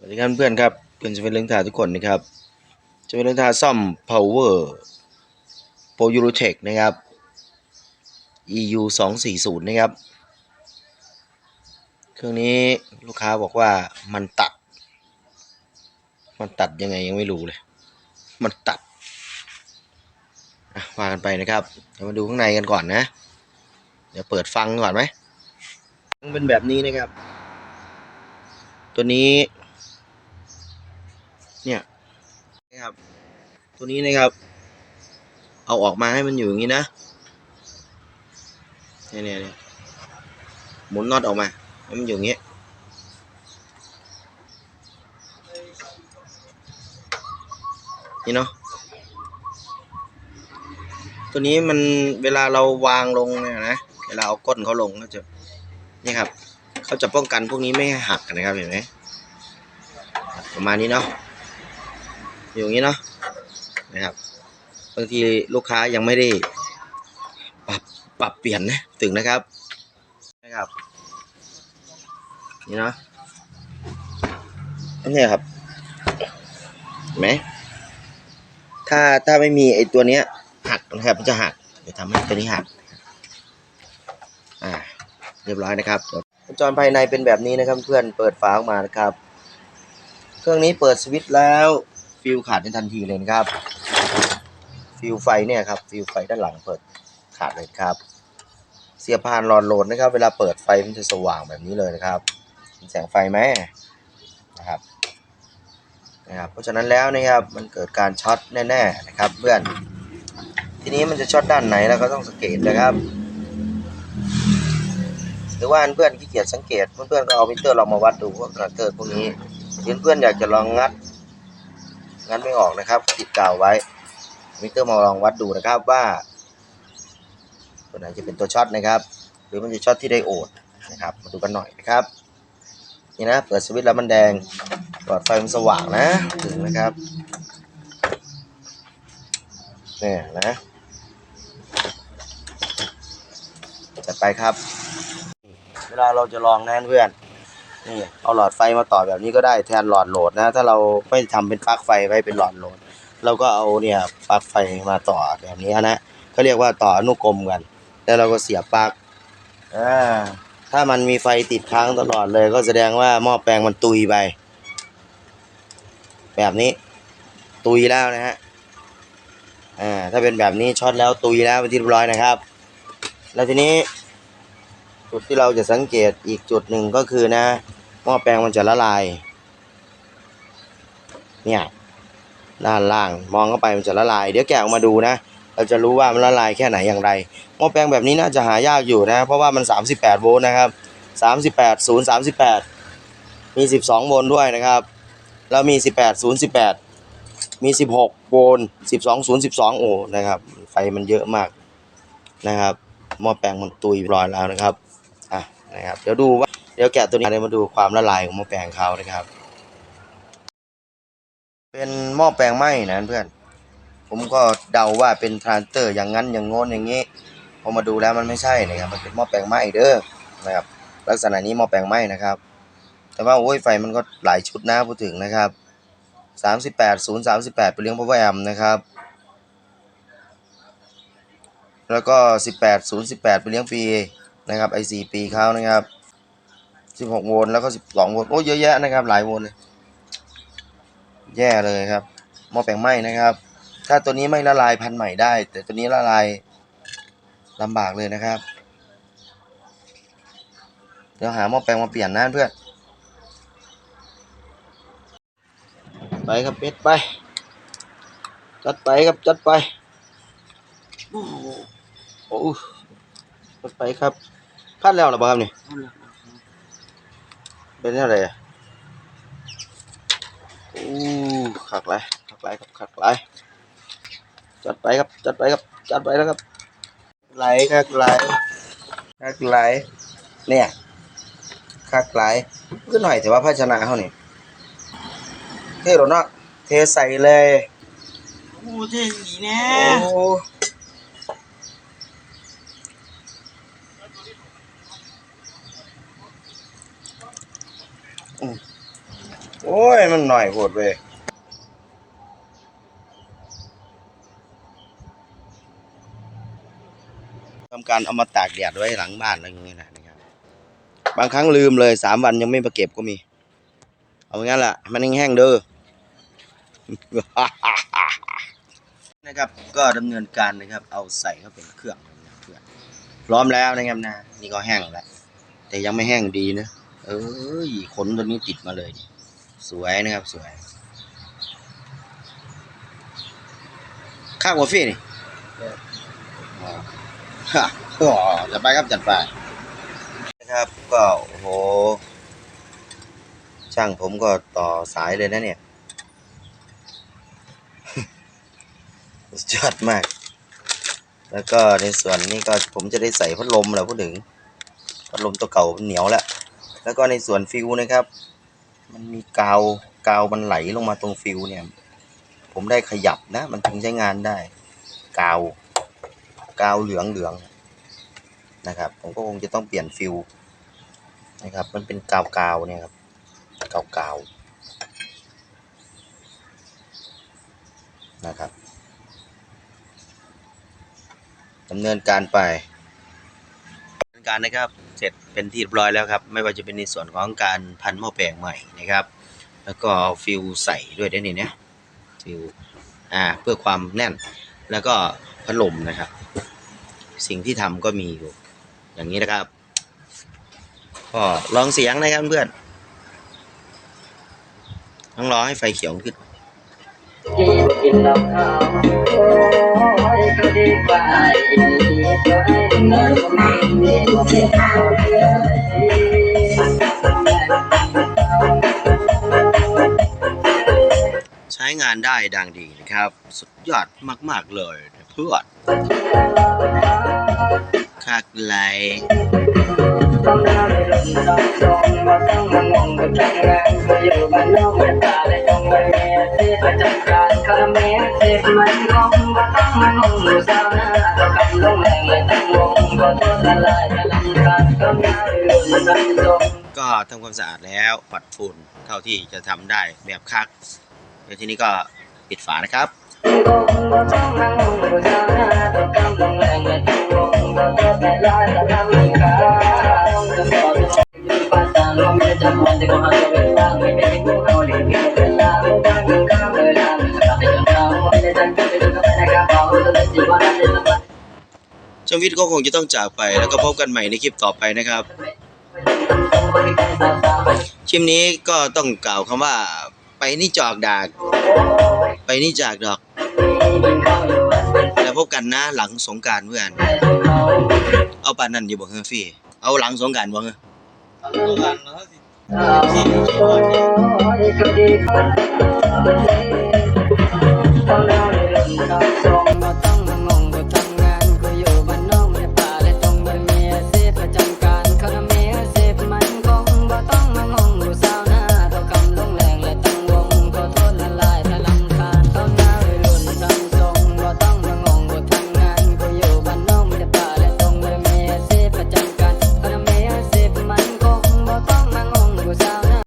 สวัสดีครับเพื่อนครับเพื่อนจะเป็นเรื่องทาทุกคนนะครับ จะเป็นเรื่องทาซ่อม power pro eurotech นะครับ eu 2 4 0นะครับ เครื่องนี้ลูกค้าบอกว่ามันตัด มันตัดยังไงยังไม่รู้เลย มันตัดว่ากันไปนะครับ เดี๋ยวมาดูข้างในกันก่อนนะ เดี๋ยวเปิดฟังก่อนไหมมันเป็นแบบนี้นะครับ ตัวนี้ เนี่ยนะครับ ตัวนี้นะครับ เอาออกมาให้มันอยู่อย่างนี้นะเนี่ยเนี่ยหมุนน็อตออกมาให้มันอยู่อย่างนี้นี่เนาะตัวนี้มันเวลาเราวางลงเนี่ยนะเวลาเอาก้นเขาลงก็จะนี่ครับเขาจะป้องกันพวกนี้ไม่ให้หักนะครับเห็นไหมประมาณนี้เนาะ อยู่อย่างนี้เนาะนะครับ บางทีลูกค้ายังไม่ได้ปรับปรับเปลี่ยนนะถึงนะครับนะครับ นี่เนาะอันนี้ครับเห็นไหมถ้าถ้าไม่มีไอตัวเนี้ยหักนะครับมันจะหักเดี๋ยวทำให้ตัวนี้หักอ่าเรียบร้อยนะครับวงจรภายในเป็นแบบนี้นะครับเพื่อนเปิดฝาออกมานะครับ เครื่องนี้เปิดสวิตช์แล้ว ฟิวขาดในทันทีเลยนะครับ ฟิวไฟเนี่ยครับ ฟิวไฟด้านหลังเปิดขาดเลยครับ เสียบผ่านหลอดโหลดนะครับ เวลาเปิดไฟมันจะสว่างแบบนี้เลยนะครับเห็นแสงไฟไหมนะครับนะครับเพราะฉะนั้นแล้วนะครับมันเกิดการช็อตแน่ๆนะครับเพื่อน ทีนี้มันจะช็อตด้านไหนแล้วก็ต้องสังเกตนะครับ หรือว่าเพื่อนขี้เกียจสังเกตเพื่อนๆก็เอามิเตอร์ลองมาวัดดูพวกคาแรคเตอร์พวกนี้เพื่อนๆอยากจะลองงัด งัดไม่ออกนะครับ ติดกาวไว้มิเตอร์มาลองวัดดูนะครับว่าตัวไหนจะเป็นตัวช็อตนะครับ หรือมันจะช็อตที่ไดโอดนะครับ มาดูกันหน่อยนะครับ นี่นะเปิดสวิตช์แล้วมันแดงหลอดไฟมันสว่างนะถึงนะครับเนี่ยนะจัดไปครับ เวลาเราจะลองนะเพื่อน นี่เอาหลอดไฟมาต่อแบบนี้ก็ได้แทนหลอดโหลดนะ ถ้าเราไม่ทำเป็นปลั๊กไฟไว้เป็นหลอดโหลดเราก็เอาเนี่ยปลั๊กไฟมาต่อแบบนี้นะเขาเรียกว่าต่ออนุกรมกัน แล้วเราก็เสียบปลั๊กอ่าถ้ามันมีไฟติดค้างตลอดเลย ก็แสดงว่าหม้อแปลงมันตุยไป แบบนี้ ตุยแล้วนะฮะอ่าถ้าเป็นแบบนี้ช็อตแล้วตุยแล้วเป็นที่เรียบร้อยนะครับ แล้วทีนี้ จุดที่เราจะสังเกตอีกจุดหนึ่งก็คือนะหม้อแปลงมันจะละลาย เนี่ยด้านล่างมองเข้าไปมันจะละลาย เดี๋ยวแกะออกมาดูนะ เราจะรู้ว่ามันละลายแค่ไหนอย่างไรหม้อแปลงแบบนี้น่าจะหายากอยู่นะ เพราะว่ามัน 38 โวลต์นะครับ38 0 38 มี 12 โวลต์ด้วยนะครับ แล้วมี 18 0 18 มี 16 โวลต์12 0 12 โอนะครับ ไฟมันเยอะมากนะครับหม้อแปลงมันตุยร้อยแล้วนะครับ นะครับ เดี๋ยวดูว่าเดี๋ยวแกะตัวนี้เดี๋ยวมาดูความละลายของหม้อแปลงเขานะครับ เป็นหม้อแปลงไหม้นะเพื่อน ผมก็เดาว่าเป็นทรานเตอร์อย่างนั้นอย่างโน้นอย่างนี้พอมาดูแล้วมันไม่ใช่นะครับ มันเป็นหม้อแปลงไหม้เด้อนะครับ ลักษณะนี้หม้อแปลงไหม้นะครับ แต่ว่าโอ้ยไฟมันก็หลายชุดนะพูดถึงนะครับ38 0 38ไปเลี้ยงพาวเวอร์แอมนะครับ แล้วก็ 18 0 18ไปเลี้ยงฟรี นะครับไอ4ปีเขานะครับ 16 โวลต์แล้วก็ 12 โวลต์โอ้เยอะแยะนะครับ หลายโวลต์เลย แย่เลยครับหม้อแปลงไหม้นะครับ ถ้าตัวนี้ไม่ละลายพันใหม่ได้ แต่ตัวนี้ละลายลำบากเลยนะครับ เดี๋ยวหาหม้อแปลงมาเปลี่ยนนะเพื่อน ไปครับเป็ดไป จัดไปครับจัดไป โอ้ จัดไปครับ พัดแล้วเหรอครับนี่เป็นอะไรอะอู้ขักไรขักไรครับขักไรจัดไปครับจัดไปครับจัดไปแล้วครับไหลขักไหลขักไหลเนี่ยขักไหลก็หน่อยแต่ว่าภาชนะเขานี่เทหรอเนาะเทใส่เลยโอ้เท่สีแน่ โอ้ย มันหน่อยโหดเว้ยทำการเอามาตากแดดไว้หลังบ้านอะไรอย่างเงี้ยนะครับ บางครั้งลืมเลยสามวันยังไม่มาเก็บก็มี เอางั้นแหละมันแห้งๆเด้อ นะครับ ก็ดำเนินการนะครับ เอาใส่เข้าเป็นเครื่องนะเพื่อนพร้อมแล้วนะครับนะ นี่ก็แห้งแล้ว แต่ยังไม่แห้งดีนะ เอ้ยขนตัวนี้ติดมาเลย สวยนะครับสวยข้าวกาแฟนี่อ๋อฮะอ๋อจัดไปครับจัดไปนะครับ ก็โอ้โห ช่างผมก็ต่อสายเลยนะเนี่ยสุดยอดมาก แล้วก็ในส่วนนี้ก็ผมจะได้ใส่พัดลมแหละพูดถึงพัดลมตัวเก่ามันเหนียวแล้ว แล้วก็ในส่วนฟิวนะครับ มันมีกาวกาวมันไหลลงมาตรงฟิวเนี่ย ผมได้ขยับนะ มันถึงใช้งานได้ กาว กาวเหลืองเหลืองนะครับ ผมก็คงจะต้องเปลี่ยนฟิวนะครับ มันเป็นกาวกาวเนี่ยครับ กาวกาวนะครับดำเนินการไปดำเนินการนะครับ เป็นที่เรียบร้อยแล้วครับ ไม่ว่าจะเป็นในส่วนของการพันหม้อแปลงใหม่นะครับ แล้วก็เอาฟิวใส่ด้วยได้นี่นี่ยฟิวอ่าเพื่อความแน่น แล้วก็พัดลมนะครับ สิ่งที่ทำก็มีอยู่ อย่างนี้นะครับ ก็ลองเสียงนะครับเพื่อนต้องรอให้ไฟเขียวขึ้น ใช้งานได้ดังดีนะครับ สุดยอดมาก ๆ เลยเพื่อนคักไหลต้องได้ลงดอกทรงมาต้องมางงกับจังงานก็อยู่บ้านนอกมืองตาได้จงไว้เมียเทประจำการ คาเมเทมันงงมาต้องมางงอยู่สาวหน้าเรากำลงแรงเลยตั้งวงก็ตัวละลายกำลังการก็ได้ลงดอกทรงก็ทำความสะอาดแล้วปัดฝุ่นเท่าที่จะทำได้แบบคักเดี๋ยวทีนี้ก็ปิดฝานะครับ ช่างวิทย์ก็คงจะต้องจากไป แล้วก็พบกันใหม่ในคลิปต่อไปนะครับคลิปนี้ก็ต้องกล่าวคำว่า ไปนี่จอกดาก ไปนี่จากดอก แล้วพบกันนะหลังสงการเพื่อน เอาปานนั่นอยู่บ่เฮ้อฟี่ เอาหลังสงการบ่เฮ้อตัวหลังแล้วสิต้องได้ลงมาต้อง